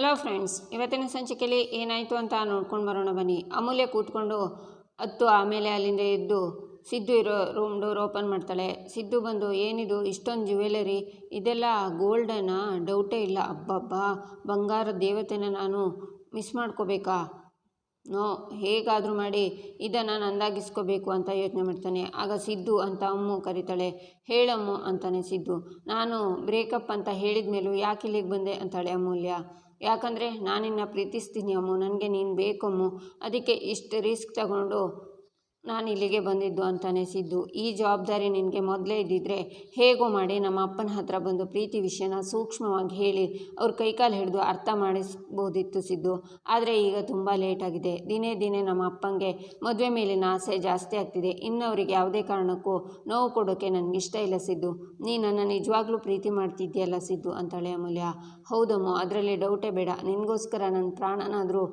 Hello friends ಇವತ್ತಿನ ಸಂಚಿಕೆಯಲ್ಲಿ ಏನಾಯಿತು ಅಂತ ನೋಡ್ಕೊಂಡು ಬರೋಣ ಬನ್ನಿ. ಅಮೂಲ್ಯ ಕೂತ್ಕೊಂಡು ಹತ್ತು ಆಮೇಲೆ ಅಲ್ಲಿಂದ ಎದ್ದು ಸಿದ್ದು ಇರೋ ರೂಮ್ ಡೋರ್ ಓಪನ್ ಮಾಡ್ತಾಳೆ. ಸಿದ್ದು ಬಂದು, ಏನಿದು? ಇಷ್ಟೊಂದು ಜ್ಯುವೆಲರಿ ಇದೆಲ್ಲ ಗೋಲ್ಡನಾ ಡೌಟೇ ಇಲ್ಲ. ಅಬ್ಬಬ್ಬಾ ಬಂಗಾರ ದೇವತೆನ ನಾನು ಮಿಸ್ ಮಾಡ್ಕೋಬೇಕಾ? ನೋ, ಹೇಗಾದರೂ ಮಾಡಿ, ಇದನ್ನು ನಂದಾಗಿಸ್ಕೋಬೇಕು ಅಂತ ಯೋಚನೆ ಮಾಡ್ತಾನೆ. ಆಗ ಸಿದ್ದು ಅಂತ ಅಮ್ಮು ಕರೀತಾಳೆ. ಹೇಳಮ್ಮು, ಅಂತಾನೆ ಸಿದ್ದು. ನಾನು ಬ್ರೇಕಪ್ ಅಂತ ಹೇಳಿದ ಮೇಲೂ ಯಾಕೆ ಇಲ್ಲಿಗೆ ಬಂದೆ? ಅಂತಾಳೆ ಅಮೂಲ್ಯ. ಯಾಕಂದರೆ ನಾನಿನ್ನ ಪ್ರೀತಿಸ್ತೀನಿ ಅಮ್ಮು ನನಗೆ ನೀನು ಬೇಕಮ್ಮು. ಅದಕ್ಕೆ ಇಷ್ಟು ರಿಸ್ಕ್ ತಗೊಂಡು ನಾನು ಇಲ್ಲಿಗೆ ಬಂದಿದ್ದು ಅಂತಾನೆ ಸಿದ್ದು. ಈ ಜವಾಬ್ದಾರಿ ನಿನಗೆ ಮೊದಲೇ ಇದ್ದಿದ್ರೆ ಹೇಗೋ ಮಾಡಿ ನಮ್ಮ ಅಪ್ಪನ ಹತ್ರ ಬಂದು ಪ್ರೀತಿ ವಿಷಯನ ಸೂಕ್ಷ್ಮವಾಗಿ ಹೇಳಿ ಅವ್ರ ಕೈಕಾಲು ಹಿಡಿದು ಅರ್ಥ ಮಾಡಿಸ್ಬೋದಿತ್ತು ಸಿದ್ದು. ಆದರೆ ಈಗ ತುಂಬ ಲೇಟಾಗಿದೆ ದಿನೇ ದಿನೇ ನಮ್ಮ ಅಪ್ಪಂಗೆ ಮದುವೆ ಮೇಲಿನ ಆಸೆ ಜಾಸ್ತಿ ಆಗ್ತಿದೆ. ಇನ್ನು ಅವರಿಗೆ ಯಾವುದೇ ಕಾರಣಕ್ಕೂ ನೋವು ಕೊಡೋಕ್ಕೆ ನನಗಿಷ್ಟ ಇಲ್ಲ ಸಿದ್ದು. ನೀ ನನ್ನ ನಿಜವಾಗ್ಲೂ ಪ್ರೀತಿ ಮಾಡ್ತಿದ್ದೀಯಲ್ಲ ಸಿದ್ದು, ಅಂತಾಳೆ ಅಮೂಲ್ಯ. ಹೌದಮ್ಮ, ಅದರಲ್ಲಿ ಡೌಟೇ ಬೇಡ. ನಿನಗೋಸ್ಕರ ನನ್ನ ಪ್ರಾಣನಾದರೂ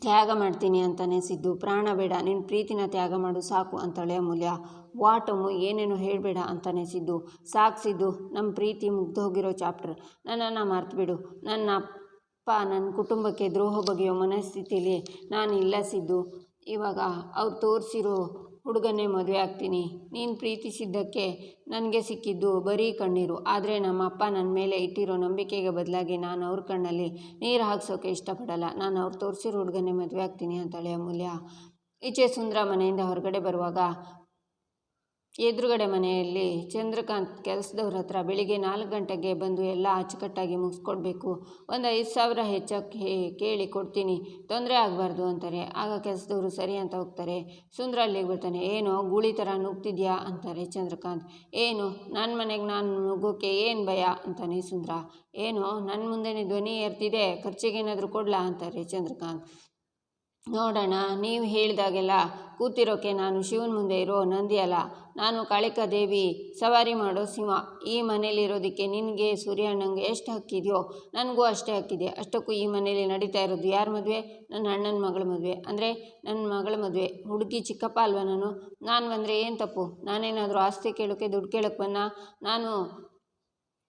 ತ್ಯಾಗ ಮಾಡ್ತೀನಿ ಅಂತಾನೆ ಸಿದ್ದು. ಪ್ರಾಣ ಬೇಡ ನಿನ್ನ ಪ್ರೀತಿನ ತ್ಯಾಗ ಮಾಡು, ಸಾಕು ಅಂತಾಳೆ ಅಮೂಲ್ಯ. ವಾಟಮ್ಮು ಏನೇನು ಹೇಳಬೇಡ ಅಂತಾನೆ ಸಿದ್ದು. ಸಾಕು ಸಿದ್ದು ನಮ್ಮ ಪ್ರೀತಿ ಮುಗ್ದೋಗಿರೋ ಚಾಪ್ಟರ್. ನನ್ನನ್ನು ಮರ್ತುಬಿಡು. ನನ್ನ ಅಪ್ಪ ನನ್ನ ಕುಟುಂಬಕ್ಕೆ ದ್ರೋಹ ಬಗೆಯೋ ಮನಸ್ಥಿತಿಲಿ ನಾನು ಸಿದ್ದು. ಇವಾಗ ಅವ್ರು ತೋರಿಸಿರೋ ಹುಡುಗನ್ನೇ ಮದುವೆ ಆಗ್ತೀನಿ. ನೀನು ಪ್ರೀತಿಸಿದ್ದಕ್ಕೆ ನನಗೆ ಸಿಕ್ಕಿದ್ದು ಬರೀ ಕಣ್ಣೀರು. ಆದರೆ ನಮ್ಮ ಅಪ್ಪ ನನ್ನ ಮೇಲೆ ಇಟ್ಟಿರೋ ನಂಬಿಕೆಗೆ ಬದಲಾಗಿ ನಾನು ಅವ್ರ ಕಣ್ಣಲ್ಲಿ ನೀರು ಹಾಕ್ಸೋಕೆ ಇಷ್ಟಪಡಲ್ಲ. ನಾನು ಅವ್ರು ತೋರಿಸಿರೋ ಹುಡುಗನೇ ಮದುವೆ ಆಗ್ತೀನಿ ಅಂತಾಳೆ ಅಮೂಲ್ಯ. ಈಚೆ ಸುಂದರ ಮನೆಯಿಂದ ಹೊರಗಡೆ ಬರುವಾಗ ಎದುರುಗಡೆ ಮನೆಯಲ್ಲಿ ಚಂದ್ರಕಾಂತ್ ಕೆಲಸದವ್ರ ಹತ್ರ ಬೆಳಿಗ್ಗೆ ನಾಲ್ಕು ಗಂಟೆಗೆ ಬಂದು ಎಲ್ಲ ಅಚ್ಚುಕಟ್ಟಾಗಿ ಮುಗಿಸ್ಕೊಡ್ಬೇಕು. ಒಂದು ಐದು ಸಾವಿರ ಹೆಚ್ಚಕ್ಕೆ ಕೇಳಿ ಕೊಡ್ತೀನಿ. ತೊಂದರೆ ಆಗಬಾರ್ದು ಅಂತಾರೆ. ಆಗ ಕೆಲಸದವರು ಸರಿ ಅಂತ ಹೋಗ್ತಾರೆ. ಸುಂದರ ಅಲ್ಲಿಗೆ ಬರ್ತಾನೆ. ಏನೋ ಗೂಳಿ ಥರ ನುಗ್ತಿದ್ಯಾ? ಅಂತಾರೆ ಚಂದ್ರಕಾಂತ್. ಏನು? ನನ್ನ ಮನೆಗೆ ನಾನು ನುಗ್ಗೋಕೆ ಏನು ಭಯ? ಅಂತಾನೆ ಸುಂದರ. ಏನು? ನನ್ನ ಮುಂದೆನೇ ಧ್ವನಿ ಏರ್ತಿದೆ. ಖರ್ಚಿಗೇನಾದರೂ ಕೊಡ್ಲಾ? ಅಂತಾರೆ ಚಂದ್ರಕಾಂತ್. ನೋಡೋಣ, ನೀವು ಹೇಳಿದಾಗೆಲ್ಲ ಕೂತಿರೋಕೆ ನಾನು ಶಿವನ ಮುಂದೆ ಇರೋ ನಂದಿ ಅಲ್ಲ ನಾನು ಕಾಳಿಕಾ ದೇವಿ, ಸವಾರಿ ಮಾಡೋ ಸಿಂಹ ಈ ಮನೇಲಿರೋದಕ್ಕೆ ನಿನಗೆ ಸೂರ್ಯಣ್ಣಂಗೆ ಎಷ್ಟು ಹಕ್ಕಿದೆಯೋ? ನನಗೂ ಅಷ್ಟೇ ಹಕ್ಕಿದೆ. ಅಷ್ಟಕ್ಕೂ ಈ ಮನೇಲಿ ನಡೀತಾ ಇರೋದು ಯಾರ ಮದುವೆ? ನನ್ನ ಅಣ್ಣನ ಮಗಳ ಮದುವೆ. ಅಂದರೆ ನನ್ನ ಮಗಳ ಮದುವೆ. ಹುಡುಗಿ ಚಿಕ್ಕಪ್ಪ ಅಲ್ವಾ ನಾನು? ನಾನು ಬಂದರೆ ಏನು ತಪ್ಪು? ನಾನೇನಾದರೂ ಆಸ್ತಿ ಕೇಳೋಕ್ಕೆ ದುಡ್ಡು ಕೇಳೋಕೆ ಬನ್ನ? ನಾನು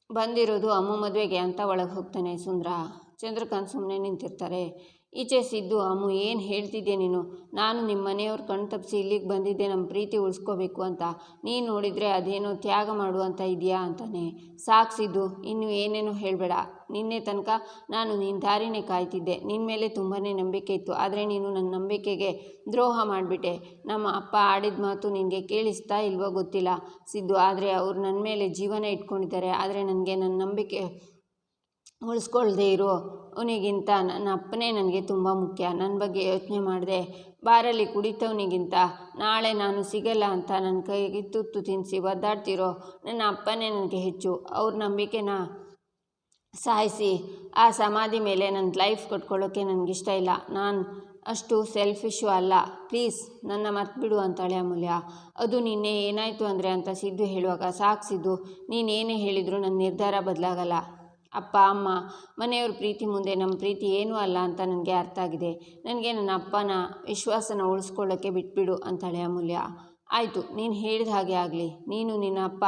ಬಂದಿರೋದು ಅಮ್ಮ ಮದುವೆಗೆ ಅಂತ ಒಳಗೆ ಹೋಗ್ತಾನೆ ಸುಂದ್ರ. ಚಂದ್ರಕಾಂತ್ ಸುಮ್ಮನೆ ನಿಂತಿರ್ತಾರೆ. ಈಚೆ ಸಿದ್ದು, ಅಮ್ಮು, ಏನು ಹೇಳ್ತಿದ್ದೆ ನೀನು? ನಾನು ನಿಮ್ಮ ಮನೆಯವ್ರ ಕಣ್ ತಪ್ಪಿಸಿ ಇಲ್ಲಿಗೆ ಬಂದಿದ್ದೆ ನಮ್ಮ ಪ್ರೀತಿ ಉಳಿಸ್ಕೋಬೇಕು ಅಂತ. ನೀನು ನೋಡಿದರೆ ಅದೇನೋ ತ್ಯಾಗ ಮಾಡು ಅಂತ ಇದೆಯಾ ಅಂತಾನೆ. ಸಾಕು ಸಿದ್ದು, ಇನ್ನು ಏನೇನೋ ಹೇಳಬೇಡ. ನಿನ್ನೆ ತನಕ ನಾನು ನಿನ್ನ ದಾರಿನೇ ಕಾಯ್ತಿದ್ದೆ. ನಿನ್ನ ಮೇಲೆ ತುಂಬಾ ನಂಬಿಕೆ ಇತ್ತು. ಆದರೆ ನೀನು ನನ್ನ ನಂಬಿಕೆಗೆ ದ್ರೋಹ ಮಾಡಿಬಿಟ್ಟೆ. ನಮ್ಮ ಅಪ್ಪ ಆಡಿದ ಮಾತು ನಿನಗೆ ಕೇಳಿಸ್ತಾ ಇಲ್ವೋ ಗೊತ್ತಿಲ್ಲ. ಸಿದ್ದು, ಆದರೆ ಅವರು ನನ್ನ ಮೇಲೆ ಜೀವನ ಇಟ್ಕೊಂಡಿದ್ದಾರೆ. ಆದರೆ ನನಗೆ ನನ್ನ ನಂಬಿಕೆ ಉಳಿಸ್ಕೊಳ್ದೇ ಇರು. ಅವನಿಗಿಂತ ನನ್ನ ಅಪ್ಪನೇ ನನಗೆ ತುಂಬ ಮುಖ್ಯ. ನನ್ನ ಬಗ್ಗೆ ಯೋಚನೆ ಮಾಡಿದೆ. ಬಾರಲ್ಲಿ ಕುಡಿತವನಿಗಿಂತ ನಾಳೆ ನಾನು ಸಿಗಲ್ಲ ಅಂತ ನನ್ನ ಕೈಗೆ ತುತ್ತು ತಿನ್ನಿಸಿ ಒದ್ದಾಡ್ತಿರೋ ನನ್ನ ಅಪ್ಪನೇ ನನಗೆ ಹೆಚ್ಚು. ಅವ್ರ ನಂಬಿಕೆನ ಸಾಯಿಸಿ. ಆ ಸಮಾಧಿ ಮೇಲೆ ನನ್ನ ಲೈಫ್ ಕೊಟ್ಕೊಳ್ಳೋಕ್ಕೆ ನನಗಿಷ್ಟ ಇಲ್ಲ. ನಾನು ಅಷ್ಟು ಸೆಲ್ಫಿಶು ಅಲ್ಲ. ಪ್ಲೀಸ್ ನನ್ನ ಮರ್ತ್ಬಿಡು ಅಂತಾಳೆ ಅಮೂಲ್ಯ. ಅದು ನಿನ್ನೆ ಏನಾಯಿತು ಅಂದರೆ ಅಂತ ಸಿದ್ದು ಹೇಳುವಾಗ ಸಾಕು ಸಿದ್ದು ನೀನೇನೇ ಹೇಳಿದರೂ ನನ್ನ ನಿರ್ಧಾರ ಬದಲಾಗಲ್ಲ. ಅಪ್ಪ, ಅಮ್ಮ, ಮನೆಯವ್ರ ಪ್ರೀತಿ ಮುಂದೆ ನಮ್ಮ ಪ್ರೀತಿ ಏನೂ ಅಲ್ಲ ಅಂತ ನನಗೆ ಅರ್ಥ ಆಗಿದೆ. ನನಗೆ ನನ್ನ ಅಪ್ಪನ ವಿಶ್ವಾಸನ ಉಳಿಸ್ಕೊಳ್ಳೋಕ್ಕೆ ಬಿಟ್ಬಿಡು ಅಂತಾಳೆ ಅಮೂಲ್ಯ. ಆಯಿತು, ನೀನು ಹೇಳಿದ ಹಾಗೆ ಆಗಲಿ. ನೀನು ನಿನ್ನ ಅಪ್ಪ,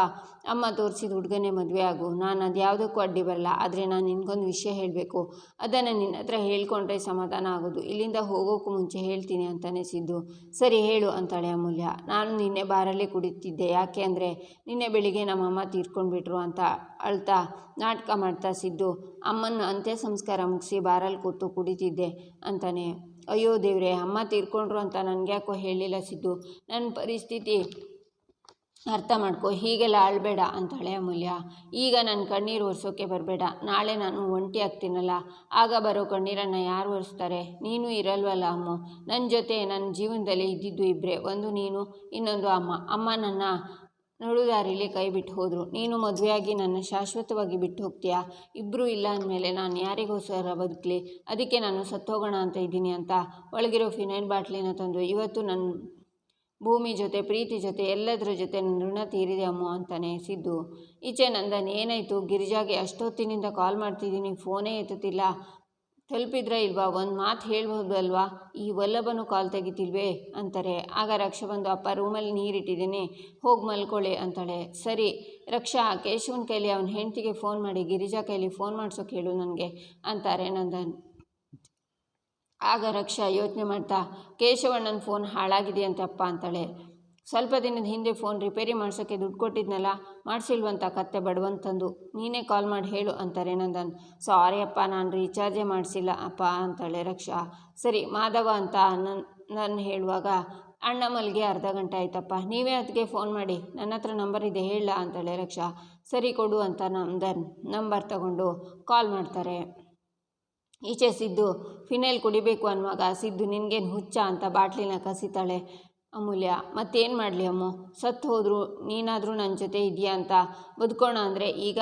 ಅಮ್ಮ ತೋರಿಸಿದ ಹುಡುಗನೇ ಮದುವೆ ಆಗು. ನಾನು ಅದು ಯಾವುದಕ್ಕೂ ಅಡ್ಡಿ ಬರಲ್ಲ, ಆದರೆ ನಾನು ನಿನಗೊಂದು ವಿಷಯ ಹೇಳಬೇಕು. ಅದನ್ನು ನಿನ್ನ ಹತ್ರ ಹೇಳ್ಕೊಂಡ್ರೆ ಸಮಾಧಾನ ಆಗೋದು. ಇಲ್ಲಿಂದ ಹೋಗೋಕ್ಕೂ ಮುಂಚೆ ಹೇಳ್ತೀನಿ ಅಂತಲೇ ಸಿದ್ದು. ಸರಿ, ಹೇಳು ಅಂತಾಳೆ ಅಮೂಲ್ಯ. ನಾನು ನಿನ್ನೆ ಬಾರಲ್ಲೇ ಕುಡಿತಿದ್ದೆ. ಯಾಕೆ ಅಂದರೆ ನಿನ್ನೆ ಬೆಳಿಗ್ಗೆ ನಮ್ಮಮ್ಮ ತೀರ್ಕೊಂಡ್ಬಿಟ್ರು ಅಂತ ಅಳ್ತಾ ನಾಟಕ ಮಾಡ್ತಾ ಸಿದ್ದು. ಅಮ್ಮನ ಅಂತ್ಯ ಸಂಸ್ಕಾರ ಮುಗಿಸಿ ಬಾರಲ್ಲಿ ಕೂತು ಕುಡಿತಿದ್ದೆ ಅಂತಾನೆ. ಅಯ್ಯೋ ದೇವ್ರೆ, ಅಮ್ಮ ತೀರ್ಕೊಂಡ್ರು ಅಂತ ನನಗ್ಯಾಕೋ ಹೇಳಿಲ್ಲ ಸಿದ್ದು. ನನ್ನ ಪರಿಸ್ಥಿತಿ ಅರ್ಥ ಮಾಡ್ಕೊ, ಹೀಗೆಲ್ಲ ಅಳಬೇಡ ಅಂತಾಳೆ ಅಮೂಲ್ಯ. ಈಗ ನನ್ನ ಕಣ್ಣೀರು ಒರೆಸೋಕೆ ಬರಬೇಡ, ನಾಳೆ ನಾನು ಒಂಟಿ ಆಗ್ತೀನಲ್ಲ. ಆಗ ಬರೋ ಕಣ್ಣೀರನ್ನು ಯಾರು ಒರೆಸ್ತಾರೆ? ನೀನು ಇರಲ್ವಲ್ಲ ಅಮ್ಮ. ನನ್ನ ಜೊತೆ ನನ್ನ ಜೀವನದಲ್ಲಿ ಇದ್ದಿದ್ದು ಇಬ್ಬರೇ ಒಂದು ನೀನು, ಇನ್ನೊಂದು ಅಮ್ಮ. ಅಮ್ಮ ನನ್ನ ನಡುದಾರಿಲಿ ಕೈ ಬಿಟ್ಟು ಹೋದರು. ನೀನು ಮದುವೆಯಾಗಿ ನನ್ನ ಶಾಶ್ವತವಾಗಿ ಬಿಟ್ಟು ಹೋಗ್ತೀಯಾ? ಇಬ್ಬರೂ ಇಲ್ಲ ಅಂದಮೇಲೆ ನಾನು ಯಾರಿಗೋಸ್ಕರ ಬದುಕಲಿ. ಅದಕ್ಕೆ ನಾನು ಸತ್ತೋಗೋಣ ಅಂತ ಇದ್ದೀನಿ ಅಂತ. ಒಳಗಿರೋ ಫಿನೈನ್ ಬಾಟ್ಲಿನ ತಂದು ಇವತ್ತು ನನ್ನ ಭೂಮಿ ಜೊತೆ, ಪ್ರೀತಿ ಜೊತೆ, ಎಲ್ಲದರ ಜೊತೆ ನನ್ನ ಋಣ ತೀರಿದೆ ಅಮ್ಮ ಅಂತಾನೆ ಸಿದ್ದು. ಈಚೆ ನಂದನ್, ಏನಾಯಿತು? ಗಿರಿಜಾಗೆ ಅಷ್ಟೊತ್ತಿನಿಂದ ಕಾಲ್ ಮಾಡ್ತಿದ್ದೀನಿ, ಫೋನೇ ಎತ್ತುತ್ತಿಲ್ಲ. ತಲುಪಿದ್ರೆ ಇಲ್ವಾ? ಒಂದು ಮಾತು ಹೇಳ್ಬೋದಲ್ವಾ? ಈ ವಲ್ಲಭನು ಕಾಲ್ ತೆಗಿತಿಲ್ವೇ? ಅಂತಾರೆ. ಆಗ ರಕ್ಷ ಬಂದು, ಅಪ್ಪ, ರೂಮಲ್ಲಿ ನೀರಿಟ್ಟಿದ್ದೀನಿ. ಹೋಗಿ ಮಲ್ಕೊಳ್ಳಿ, ಅಂತಾಳೆ. ಸರಿ. ರಕ್ಷಾ, ಕೇಶವನ ಕೈಲಿ ಅವನ ಹೆಂಡತಿಗೆ ಫೋನ್ ಮಾಡಿ, ಗಿರಿಜಾ ಕೈಲಿ ಫೋನ್ ಮಾಡಿಸೋ ಹೇಳು ನನಗೆ, ಅಂತಾರೆ ನಂದನ್. ಆಗ ರಕ್ಷಾ ಯೋಚನೆ ಮಾಡ್ತಾ, ಕೇಶವಣ್ಣನ ಫೋನ್ ಹಾಳಾಗಿದೆಯಂತಪ್ಪ ಅಂತಾಳೆ. ಸ್ವಲ್ಪ ದಿನದ ಹಿಂದೆ ಫೋನ್ ರಿಪೇರಿ ಮಾಡ್ಸೋಕ್ಕೆ ದುಡ್ಡು ಕೊಟ್ಟಿದ್ನಲ್ಲ, ಮಾಡಿಸಿಲ್ವಂತ ಕತ್ತೆ ಬಡವಂತಂದು. ನೀನೇ ಕಾಲ್ ಮಾಡಿ ಹೇಳು ಅಂತಾರೆ ನಂದನ್. ಸಾರಿ ಅಪ್ಪ, ನಾನು ರೀಚಾರ್ಜೇ ಮಾಡಿಸಿಲ್ಲ. ಅಪ್ಪ ಅಂತಾಳೆ ರಕ್ಷಾ. ಸರಿ, ಮಾಧವ ಅಂತ ನನ್ನ ನಾನು ಹೇಳುವಾಗ, ಅಣ್ಣ ಮಲ್ಗೆ ಅರ್ಧ ಗಂಟೆ ಆಯ್ತಪ್ಪ. ನೀವೇ ಅದಕ್ಕೆ ಫೋನ್ ಮಾಡಿ. ನನ್ನ ಹತ್ರ ನಂಬರ್ ಇದೆ, ಹೇಳ ಅಂತಾಳೆ ರಕ್ಷಾ. ಸರಿ ಕೊಡು ಅಂತ ನಂದನ್ ನಂಬರ್ ತಗೊಂಡು ಕಾಲ್ ಮಾಡ್ತಾರೆ. ಈಚೆ ಸಿದ್ದು, ಫಿನೈಲ್ ಕುಡಿಬೇಕು ಅನ್ನುವಾಗ ಸಿದ್ದು ನಿನಗೇನು ಹುಚ್ಚ ಅಂತ ಬಾಟ್ಲಿನ ಕಸಿತಾಳೆ. ಅಮೂಲ್ಯ, ಮತ್ತೇನು ಮಾಡಲಿ ಅಮ್ಮು? ಸತ್ತು ಹೋದ್ರು, ನೀನಾದರೂ ನನ್ನ ಜೊತೆ ಇದೆಯಾ ಅಂತ ಬದುಕೋಣ ಅಂದರೆ ಈಗ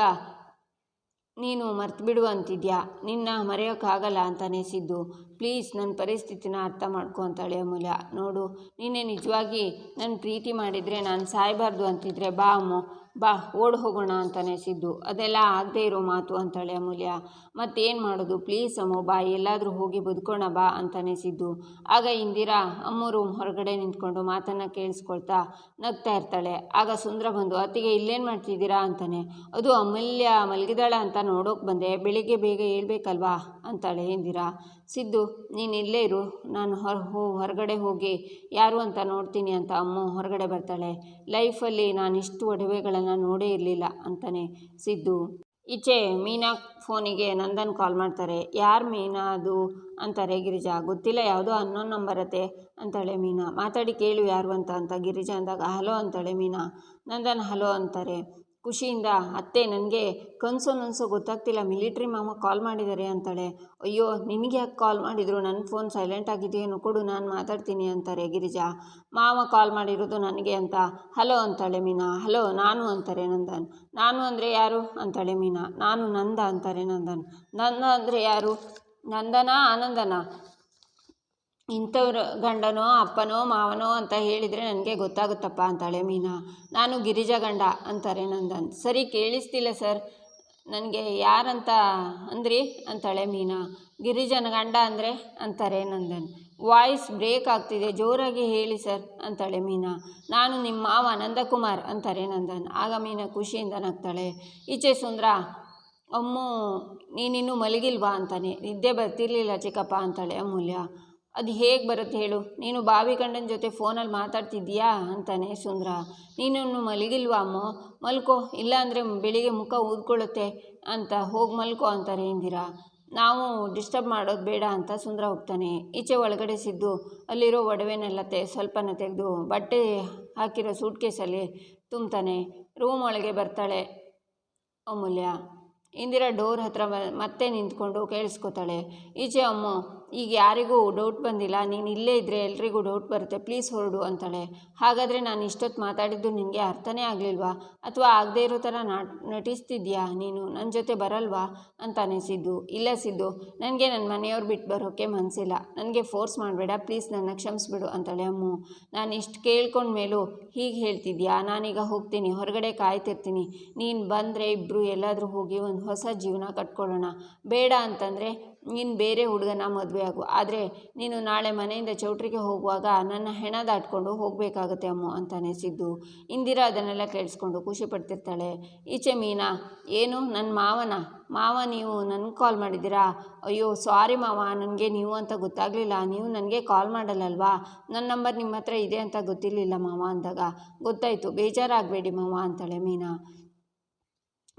ನೀನು ಮರ್ತು ಬಿಡು ಅಂತಿದ್ಯಾ? ನಿನ್ನ ಮರೆಯೋಕ್ಕಾಗಲ್ಲ ಅಂತ ಅನಿಸಿದ್ದು ಪ್ಲೀಸ್ ನನ್ನ ಪರಿಸ್ಥಿತಿನ ಅರ್ಥ ಮಾಡ್ಕೊ ಅಂತಾಳೆ ಅಮೂಲ್ಯ. ನೋಡು, ನೀನೇ ನಿಜವಾಗಿ ನನ್ನ ಪ್ರೀತಿ ಮಾಡಿದರೆ ನಾನು ಸಾಯಬಾರ್ದು ಅಂತಿದ್ರೆ ಬಾ ಅಮ್ಮು. ಬಾ, ಓಡ್ ಹೋಗೋಣ ಅಂತಾನೆ ಸಿದ್ದು. ಅದೆಲ್ಲ ಆಗದೆ ಇರೋ ಮಾತು ಅಂತಾಳೆ ಅಮೂಲ್ಯ. ಮತ್ತೇನು ಮಾಡೋದು? ಪ್ಲೀಸ್ ಅಮ್ಮು, ಬಾ, ಎಲ್ಲಾದರೂ ಹೋಗಿ ಬದುಕೋಣ ಬಾ ಅಂತಾನೆ ಸಿದ್ದು. ಆಗ ಇಂದಿರಾ ಅಮ್ಮರು ಹೊರಗಡೆ ನಿಂತ್ಕೊಂಡು ಮಾತನ್ನು ಕೇಳಿಸ್ಕೊಳ್ತಾ ನಗ್ತಾ ಇರ್ತಾಳೆ. ಆಗ ಸುಂದರ ಬಂದು, ಅತ್ತಿಗೆ ಇಲ್ಲೇನು ಮಾಡ್ತಿದ್ದೀರಾ ಅಂತಾನೆ. ಅದು ಅಮೂಲ್ಯ ಮಲಗಿದಾಳ ಅಂತ ನೋಡೋಕೆ ಬಂದೆ. ಬೆಳಿಗ್ಗೆ ಬೇಗ ಹೇಳ್ಬೇಕಲ್ವಾ? ಅಂತಾಳೆ ಇಂದಿರಾ. ಸಿದ್ದು, ನೀನು ಇಲ್ಲೇ ಇರು. ನಾನು ಹೊರ ಹೋ, ಹೊರಗಡೆ ಹೋಗಿ ಯಾರು ಅಂತ ನೋಡ್ತೀನಿ ಅಂತ ಅಮ್ಮ ಹೊರಗಡೆ ಬರ್ತಾಳೆ. ಲೈಫಲ್ಲಿ ನಾನು ಇಷ್ಟು ಒಡವೆಗಳನ್ನು ನೋಡೇ ಇರಲಿಲ್ಲ ಅಂತಾನೆ ಸಿದ್ದು. ಈಚೆ ಮೀನಾ ಫೋನಿಗೆ ನಂದನ್ ಕಾಲ್ ಮಾಡ್ತಾರೆ. ಯಾರು ಮೀನಾ ಅದು? ಅಂತಾರೆ ಗಿರಿಜಾ. ಗೊತ್ತಿಲ್ಲ ಯಾವುದೋ ಅನ್ನೋನ್ ನಂಬರತ್ತೆ ಅಂತಾಳೆ ಮೀನಾ. ಮಾತಾಡಿ ಕೇಳು ಯಾರು ಅಂತ ಅಂತ ಗಿರಿಜಾ ಅಂದಾಗ, ಹಲೋ ಅಂತಾಳೆ ಮೀನಾ. ನಂದನ್, ಹಲೋ ಅಂತಾರೆ. ಖುಷಿಯಿಂದ, ಅತ್ತೆ, ನನಗೆ ಕನಸು ನನಸು ಗೊತ್ತಾಗ್ತಿಲ್ಲ, ಮಿಲಿಟ್ರಿ ಮಾಮ ಕಾಲ್ ಮಾಡಿದ್ದಾರೆ ಅಂತಾಳೆ. ಅಯ್ಯೋ, ನಿನಗೆ ಯಾಕೆ ಕಾಲ್ ಮಾಡಿದರು? ನನ್ನ ಫೋನ್ ಸೈಲೆಂಟ್ ಆಗಿದೆಯೇನು ಕೊಡು, ನಾನು ಮಾತಾಡ್ತೀನಿ ಅಂತಾರೆ ಗಿರಿಜಾ. ಮಾಮ ಕಾಲ್ ಮಾಡಿರೋದು ನನಗೆ ಅಂತ, ಹಲೋ ಅಂತಾಳೆ ಮೀನಾ. ಹಲೋ, ನಾನು ಅಂತಾರೆ ನಂದನ್. ನಾನು ಅಂದರೆ ಯಾರು? ಅಂತಾಳೆ ಮೀನಾ. ನಾನು ನಂದ ಅಂತಾರೆ ನಂದನ್. ನಂದ ಅಂದರೆ ಯಾರು? ನಂದನಾ? ಆನಂದನ? ಇಂಥವ್ರ ಗಂಡನೋ, ಅಪ್ಪನೋ, ಮಾವನೋ ಅಂತ ಹೇಳಿದರೆ ನನಗೆ ಗೊತ್ತಾಗುತ್ತಪ್ಪ ಅಂತಾಳೆ ಮೀನಾ. ನಾನು ಗಿರಿಜಾ ಗಂಡ ಅಂತಾರೆ ನಂದನ್. ಸರಿ, ಕೇಳಿಸ್ತಿಲ್ಲ ಸರ್. ನನಗೆ ಯಾರಂತ ಅಂದ್ರಿ ಅಂತಾಳೆ ಮೀನಾ. ಗಿರಿಜನ ಗಂಡ ಅಂದರೆ ಅಂತಾರೆ ನಂದನ್. ವಾಯ್ಸ್ ಬ್ರೇಕ್ ಆಗ್ತಿದೆ. ಜೋರಾಗಿ ಹೇಳಿ ಸರ್ ಅಂತಾಳೆ ಮೀನಾ. ನಾನು ನಿಮ್ಮ ಮಾವ ನಂದಕುಮಾರ್ ಅಂತಾರೆ ನಂದನ್. ಆಗ ಮೀನಾ ಖುಷಿಯಿಂದ ನಗ್ತಾಳೆ. ಈಚೆ ಸುಂದ್ರ, ಅಮ್ಮು, ನೀನಿನ್ನೂ ಮಲಗಿಲ್ವಾ? ಅಂತಾನೆ. ನಿದ್ದೆ ಬರ್ತಿರ್ಲಿಲ್ಲ ಚಿಕ್ಕಪ್ಪ ಅಂತಾಳೆ ಅಮೂಲ್ಯ. ಅದು ಹೇಗೆ ಬರುತ್ತೆ ಹೇಳು. ನೀನು ಬಾವಿ ಗಂಡನ ಜೊತೆ ಫೋನಲ್ಲಿ ಮಾತಾಡ್ತಿದ್ದೀಯಾ? ಅಂತಾನೆ ಸುಂದರ. ನೀನನ್ನು ಮಲಗಿಲ್ವಾ ಅಮ್ಮ? ಮಲ್ಕೋ, ಇಲ್ಲಾಂದರೆ ಬೆಳಿಗ್ಗೆ ಮುಖ ಊದ್ಕೊಳ್ಳುತ್ತೆ ಅಂತ ಹೋಗಿ ಮಲ್ಕೋ ಅಂತಾರೆ ಇಂದಿರಾ. ನಾವು ಡಿಸ್ಟರ್ಬ್ ಮಾಡೋದು ಬೇಡ ಅಂತ ಸುಂದರ ಹೋಗ್ತಾನೆ. ಈಚೆ ಒಳಗಡೆ ಸಿದ್ದು, ಅಲ್ಲಿರೋ ಒಡವೆನೆಲ್ಲ ತೆ, ಸ್ವಲ್ಪನ ತೆಗೆದು ಬಟ್ಟೆ ಹಾಕಿರೋ ಸೂಟ್ ಕೇಸಲ್ಲಿ ತುಂಬ್ತಾನೆ. ರೂಮ್ ಒಳಗೆ ಬರ್ತಾಳೆ ಅಮೂಲ್ಯ. ಇಂದಿರಾ ಡೋರ್ ಹತ್ರ ಮತ್ತೆ ನಿಂತ್ಕೊಂಡು ಕೇಳಿಸ್ಕೊತಾಳೆ. ಈಚೆ ಅಮ್ಮು ಈಗ ಯಾರಿಗೂ ಡೌಟ್ ಬಂದಿಲ್ಲ, ನೀನು ಇಲ್ಲೇ ಇದ್ದರೆ ಎಲ್ರಿಗೂ ಡೌಟ್ ಬರುತ್ತೆ ಪ್ಲೀಸ್ ಹೊರಡು ಅಂತಾಳೆ. ಹಾಗಾದರೆ ನಾನು ಇಷ್ಟೊತ್ತು ಮಾತಾಡಿದ್ದು ನಿನಗೆ ಅರ್ಥನೇ ಆಗಲಿಲ್ವಾ? ಅಥವಾ ಆಗದೇ ಇರೋ ಥರ ನಾಟ್ ನಟಿಸ್ತಿದ್ಯಾ ನೀನು? ನನ್ನ ಜೊತೆ ಬರಲ್ವಾ? ಅಂತ ಅನಿಸಿದ್ದು. ಇಲ್ಲ ಸಿದ್ದು, ನನಗೆ ನನ್ನ ಮನೆಯವ್ರು ಬಿಟ್ಟು ಬರೋಕ್ಕೆ ಮನಸ್ಸಿಲ್ಲ ನನಗೆ ಫೋರ್ಸ್ ಮಾಡಬೇಡ ಪ್ಲೀಸ್ ನನ್ನ ಕ್ಷಮಿಸ್ಬಿಡು ಅಂತಾಳೆ ಅಮ್ಮು. ನಾನು ಇಷ್ಟು ಕೇಳ್ಕೊಂಡ ಮೇಲೂ ಹೀಗೆ ಹೇಳ್ತಿದ್ಯಾ? ನಾನೀಗ ಹೋಗ್ತೀನಿ, ಹೊರಗಡೆ ಕಾಯ್ತಿರ್ತೀನಿ. ನೀನು ಬಂದರೆ ಇಬ್ಬರು ಎಲ್ಲಾದರೂ ಹೋಗಿ ಒಂದು ಹೊಸ ಜೀವನ ಕಟ್ಕೊಳ್ಳೋಣ. ಬೇಡ ಅಂತಂದರೆ ನೀನು ಬೇರೆ ಹುಡುಗನ ಮದುವೆ ಆಗು. ಆದರೆ ನೀನು ನಾಳೆ ಮನೆಯಿಂದ ಚೌಟ್ರಿಗೆ ಹೋಗುವಾಗ ನನ್ನ ಹೆಣ ದಾಟ್ಕೊಂಡು ಹೋಗಬೇಕಾಗತ್ತೆ ಅಮ್ಮ ಅಂತಾನೆ ಸಿದ್ದು. ಇಂದಿರಾ ಅದನ್ನೆಲ್ಲ ಕೇಳಿಸ್ಕೊಂಡು ಖುಷಿ ಪಡ್ತಿರ್ತಾಳೆ. ಈಚೆ ಮೀನಾ, ಏನು? ನನ್ನ ಮಾವನ? ಮಾವ, ನೀವು ನನಗೆ ಕಾಲ್ ಮಾಡಿದ್ದೀರಾ? ಅಯ್ಯೋ ಸಾರಿ ಮಾವ, ನನಗೆ ನೀವು ಅಂತ ಗೊತ್ತಾಗಲಿಲ್ಲ. ನೀವು ನನಗೆ ಕಾಲ್ ಮಾಡಲ್ಲಲ್ವಾ? ನನ್ನ ನಂಬರ್ ನಿಮ್ಮ ಹತ್ರ ಇದೆ ಅಂತ ಗೊತ್ತಿರಲಿಲ್ಲ ಮಾವ ಅಂದಾಗ. ಗೊತ್ತಾಯಿತು, ಬೇಜಾರಾಗಬೇಡಿ ಮಾವ ಅಂತಾಳೆ ಮೀನಾ.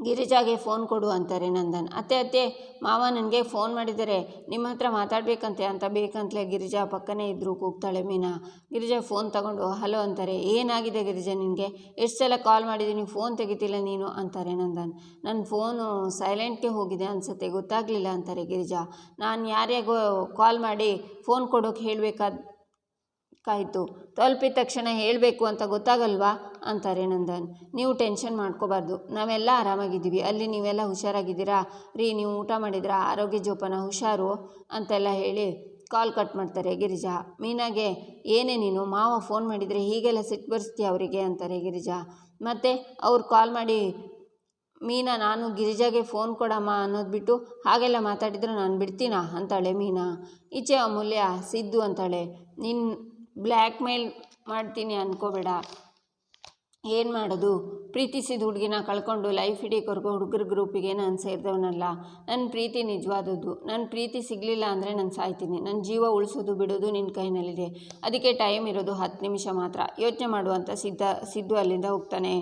ಗಿರಿಜಾಗೆ ಫೋನ್ ಕೊಡು ಅಂತಾರೆ ನಂದನ್. ಅತ್ತೆ ಅತ್ತೆ, ಮಾವ ನನಗೆ ಫೋನ್ ಮಾಡಿದ್ದಾರೆ ನಿಮ್ಮ ಹತ್ರ ಮಾತಾಡಬೇಕಂತೆ ಅಂತ ಬೇಕಂತಲೇ ಗಿರಿಜಾ ಪಕ್ಕನೇ ಇದ್ದರು ಕೂಗ್ತಾಳೆ ಮೀನಾ. ಗಿರಿಜಾ ಫೋನ್ ತಗೊಂಡು ಹಲೋ ಅಂತಾರೆ. ಏನಾಗಿದೆ ಗಿರಿಜಾ ನಿನಗೆ? ಎಷ್ಟು ಸಲ ಕಾಲ್ ಮಾಡಿದ್ದೀನಿ ಫೋನ್ ತೆಗಿತಿಲ್ಲ ನೀನು? ಅಂತಾರೆ ನಂದನ್. ನನ್ನ ಫೋನು ಸೈಲೆಂಟ್ಗೆ ಹೋಗಿದೆ ಅನಿಸುತ್ತೆ. ಗೊತ್ತಾಗಲಿಲ್ಲ ಅಂತಾರೆ ಗಿರಿಜಾ. ನಾನು ಯಾರ್ಯಾಗೋ ಕಾಲ್ ಮಾಡಿ ಫೋನ್ ಕೊಡೋಕೆ ಹೇಳಬೇಕಾದ ಕಾಯಿತು. ತಲುಪಿದ ತಕ್ಷಣ ಹೇಳಬೇಕು ಅಂತ ಗೊತ್ತಾಗಲ್ವಾ? ಅಂತಾರೆ ನಂದನ್. ನೀವು ಟೆನ್ಷನ್ ಮಾಡ್ಕೋಬಾರ್ದು. ನಾವೆಲ್ಲ ಆರಾಮಾಗಿದ್ದೀವಿ. ಅಲ್ಲಿ ನೀವೆಲ್ಲ ಹುಷಾರಾಗಿದ್ದೀರಾ? ರೀ, ನೀವು ಊಟ ಮಾಡಿದ್ರಾ? ಆರೋಗ್ಯ ಜೋಪಾನ ಹುಷಾರು? ಅಂತೆಲ್ಲ ಹೇಳಿ ಕಾಲ್ ಕಟ್ ಮಾಡ್ತಾರೆ ಗಿರಿಜಾ. ಮೀನಾಗೆ, ಏನೇ ನೀನು, ಮಾವ ಫೋನ್ ಮಾಡಿದರೆ ಹೀಗೆಲ್ಲ ಸಿಟ್ಟು ಬರ್ಸ್ತೀಯ ಅವರಿಗೆ? ಅಂತಾರೆ ಗಿರಿಜಾ. ಮತ್ತು ಅವ್ರು ಕಾಲ್ ಮಾಡಿ, ಮೀನಾ, ನಾನು ಗಿರಿಜಾಗೆ ಫೋನ್ ಕೊಡಮ್ಮ ಅನ್ನೋದು ಬಿಟ್ಟು ಹಾಗೆಲ್ಲ ಮಾತಾಡಿದ್ರೆ ನಾನು ಬಿಡ್ತೀನಾ? ಅಂತಾಳೆ ಮೀನಾ. ಈಚೆ ಅಮೂಲ್ಯ, ಸಿದ್ದು ಅಂತಾಳೆ. ನಿನ್ನ ಬ್ಲ್ಯಾಕ್ ಮೇಲ್ ಮಾಡ್ತೀನಿ ಅನ್ಕೋಬೇಡ. ಏನು ಮಾಡೋದು? ಪ್ರೀತಿಸಿದ ಹುಡುಗಿನ ಕಳ್ಕೊಂಡು ಲೈಫ್ ಇಡೀ ಕೊರ್ಗೋ ಹುಡುಗರ ಗ್ರೂಪಿಗೆ ನಾನು ಸೇರಿದವನಲ್ಲ. ನನ್ನ ಪ್ರೀತಿ ನಿಜವಾದದ್ದು. ನನ್ನ ಪ್ರೀತಿ ಸಿಗಲಿಲ್ಲ ಅಂದರೆ ನಾನು ಸಾಯ್ತೀನಿ. ನನ್ನ ಜೀವ ಉಳಿಸೋದು ಬಿಡೋದು ನಿನ್ನ ಕೈನಲ್ಲಿದೆ. ಅದಕ್ಕೆ ಟೈಮ್ ಇರೋದು ಹತ್ತು ನಿಮಿಷ ಮಾತ್ರ. ಯೋಚನೆ ಮಾಡುವಂಥ ಸಿದ್ಧ, ಸಿದ್ದು ಅಲ್ಲಿಂದ ಹೋಗ್ತಾನೆ.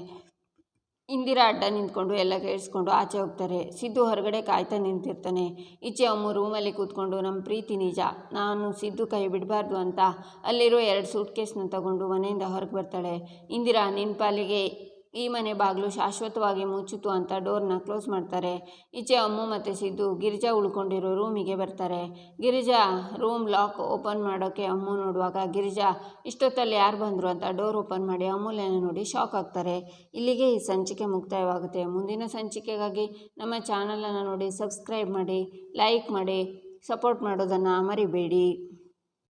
ಇಂದಿರಾ ಅಡ್ಡ ನಿಂತ್ಕೊಂಡು ಎಲ್ಲ ಕೇಳಿಸ್ಕೊಂಡು ಆಚೆ ಹೋಗ್ತಾರೆ. ಸಿದ್ದು ಹೊರಗಡೆ ಕಾಯ್ತಾ ನಿಂತಿರ್ತಾನೆ. ಈಚೆ ಅಮ್ಮ ರೂಮಲ್ಲಿ ಕೂತ್ಕೊಂಡು ನಮ್ಮ ಪ್ರೀತಿ ನಿಜ. ನಾನು ಸಿದ್ದು ಕೈ ಬಿಡಬಾರ್ದು ಅಂತ. ಅಲ್ಲಿರೋ ಎರಡು ಸೂಟ್ ಕೇಸ್ನ ತಗೊಂಡು ಮನೆಯಿಂದ ಹೊರಗೆ ಬರ್ತಾಳೆ. ಇಂದಿರಾ ನಿನ್ನ ಪಾಲಿಗೆ ಈ ಮನೆ ಬಾಗಿಲು ಶಾಶ್ವತವಾಗಿ ಮುಚ್ಚಿತು ಅಂತ ಡೋರ್ನ ಕ್ಲೋಸ್ ಮಾಡ್ತಾರೆ. ಈಚೆ ಅಮ್ಮು ಮತ್ತು ಸಿದ್ದು ಗಿರಿಜಾ ಉಳ್ಕೊಂಡಿರೋ ರೂಮಿಗೆ ಬರ್ತಾರೆ. ಗಿರಿಜಾ ರೂಮ್ ಲಾಕ್ ಓಪನ್ ಮಾಡೋಕ್ಕೆ ಅಮ್ಮು ನೋಡುವಾಗ, ಗಿರಿಜಾ, ಇಷ್ಟೊತ್ತಲ್ಲಿ ಯಾರು ಬಂದರು? ಅಂತ ಡೋರ್ ಓಪನ್ ಮಾಡಿ ಅಮೂಲ್ಯನ ನೋಡಿ ಶಾಕ್ ಆಗ್ತಾರೆ. ಇಲ್ಲಿಗೆ ಈ ಸಂಚಿಕೆ ಮುಕ್ತಾಯವಾಗುತ್ತೆ. ಮುಂದಿನ ಸಂಚಿಕೆಗಾಗಿ ನಮ್ಮ ಚಾನಲನ್ನು ನೋಡಿ ಸಬ್ಸ್ಕ್ರೈಬ್ ಮಾಡಿ, ಲೈಕ್ ಮಾಡಿ, ಸಪೋರ್ಟ್ ಮಾಡೋದನ್ನು ಮರಿಬೇಡಿ.